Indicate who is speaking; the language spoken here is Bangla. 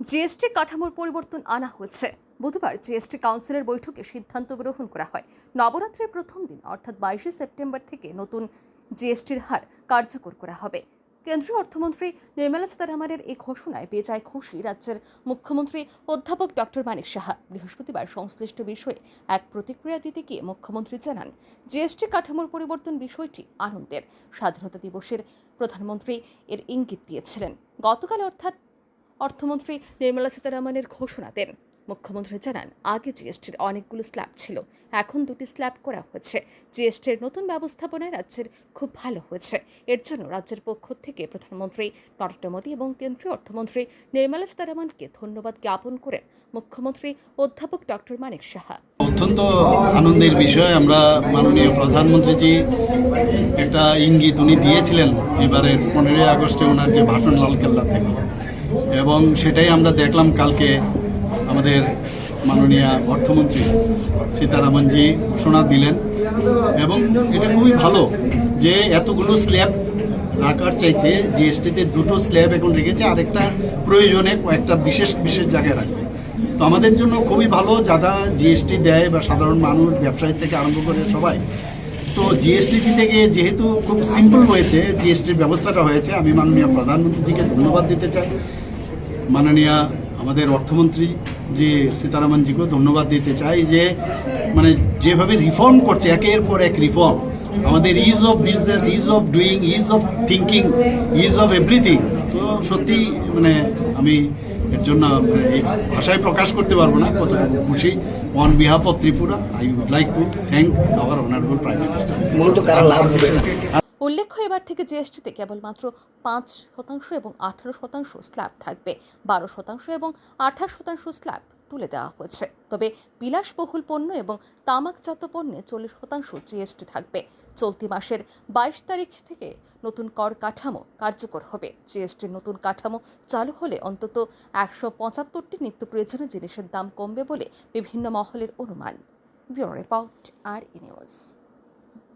Speaker 1: জিএসটি কাঠামোর পরিবর্তন আনা হয়েছে। বুধবার জিএসটি কাউন্সিলের বৈঠকে সিদ্ধান্ত গ্রহণ করা হয়। নবরাত্রির প্রথম দিন, অর্থাৎ বাইশে সেপ্টেম্বর থেকে নতুন জিএসটির হার কার্যকর করা হবে। কেন্দ্রীয় অর্থমন্ত্রী নির্মলা সীতারামনের এই ঘোষণায় বেজায় খুশি রাজ্যের মুখ্যমন্ত্রী অধ্যাপক ডক্টর মানিক সাহা। বৃহস্পতিবার সংশ্লিষ্ট বিষয়ে এক প্রতিক্রিয়া দিতে গিয়ে মুখ্যমন্ত্রী জানান জিএসটি কাঠামোর পরিবর্তন বিষয়টি আনন্দের। স্বাধীনতা দিবসের প্রধানমন্ত্রী এর ইঙ্গিত দিয়েছিলেন। গতকাল অর্থাৎ অর্থমন্ত্রী নির্মলা সীতারামনের ঘোষণা দেন। মুখ্যমন্ত্রী জানান, আগে জিএসটির অনেকগুলো স্ল্যাব ছিল, এখন দুটি স্ল্যাব করা হয়েছে। জিএসটির নতুন ব্যবস্থাপনায় রাজ্যের খুব ভালো হয়েছে। এর জন্য রাজ্যের পক্ষ থেকে প্রধানমন্ত্রী নরেন্দ্র মোদী এবং কেন্দ্রীয় অর্থমন্ত্রী নির্মলা সীতারামনকে ধন্যবাদ জ্ঞাপন করেন মুখ্যমন্ত্রী অধ্যাপক ডক্টর মানিক সাহা।
Speaker 2: অত্যন্ত আনন্দের বিষয়, আমরা মাননীয় প্রধানমন্ত্রীজি একটা ইঙ্গিত উনি দিয়েছিলেন এবারের পনেরোই আগস্টে ওনার যে ভাষণ লালকেল্লা থেকে। এবং সেটাই আমরা দেখলাম কালকে আমাদের মাননীয় অর্থমন্ত্রী সীতারামনজি ঘোষণা দিলেন। এবং এটা খুবই ভালো যে এতগুলো স্ল্যাব রাখার চাইতে জিএসটিতে দুটো স্ল্যাব এখন রেখেছে, আরেকটা প্রয়োজনে কয়েকটা বিশেষ বিশেষ জায়গায় রাখবে। তো আমাদের জন্য খুবই ভালো, যারা জিএসটি দেয় বা সাধারণ মানুষ, ব্যবসায়ী থেকে আরম্ভ করে সবাই। তো জিএসটি থেকে যেহেতু খুব সিম্পল ওয়েতে জিএসটির ব্যবস্থাটা হয়েছে, আমি মাননীয় প্রধানমন্ত্রীজিকে ধন্যবাদ দিতে চাই। মাননীয় আমাদের অর্থমন্ত্রী যে সীতারামনজিকেও ধন্যবাদ দিতে চাই যে মানে যেভাবে রিফর্ম করছে, একের পর এক রিফর্ম আমাদের ease of business ease of doing ease of thinking ease of everything তো সত্যি মানে আমি এর জন্য মানে এই ভাষায় প্রকাশ করতে পারব না, কতটুকু খুশি। On behalf of Tripura I would like to thank our honourable prime minister
Speaker 3: লাভ
Speaker 1: উল্লেখ্য এবার থেকে জিএসটিতে কেবলমাত্র পাঁচ শতাংশ এবং আঠারো শতাংশ স্ল্যাব থাকবে। বারো শতাংশ এবং আঠাশ শতাংশ স্ল্যাব তুলে দেওয়া হয়েছে। তবে বিলাসবহুল পণ্য এবং তামাকজাত পণ্যে চল্লিশ শতাংশ জিএসটি থাকবে। চলতি মাসের বাইশ তারিখ থেকে নতুন কর কাঠামো কার্যকর হবে। জিএসটির নতুন কাঠামো চালু হলে অন্তত একশো পঁচাত্তরটি নিত্য প্রয়োজনীয় জিনিসের দাম কমবে বলে বিভিন্ন মহলের অনুমান। ব্যুরো রিপোর্ট, আর ই নিউজ।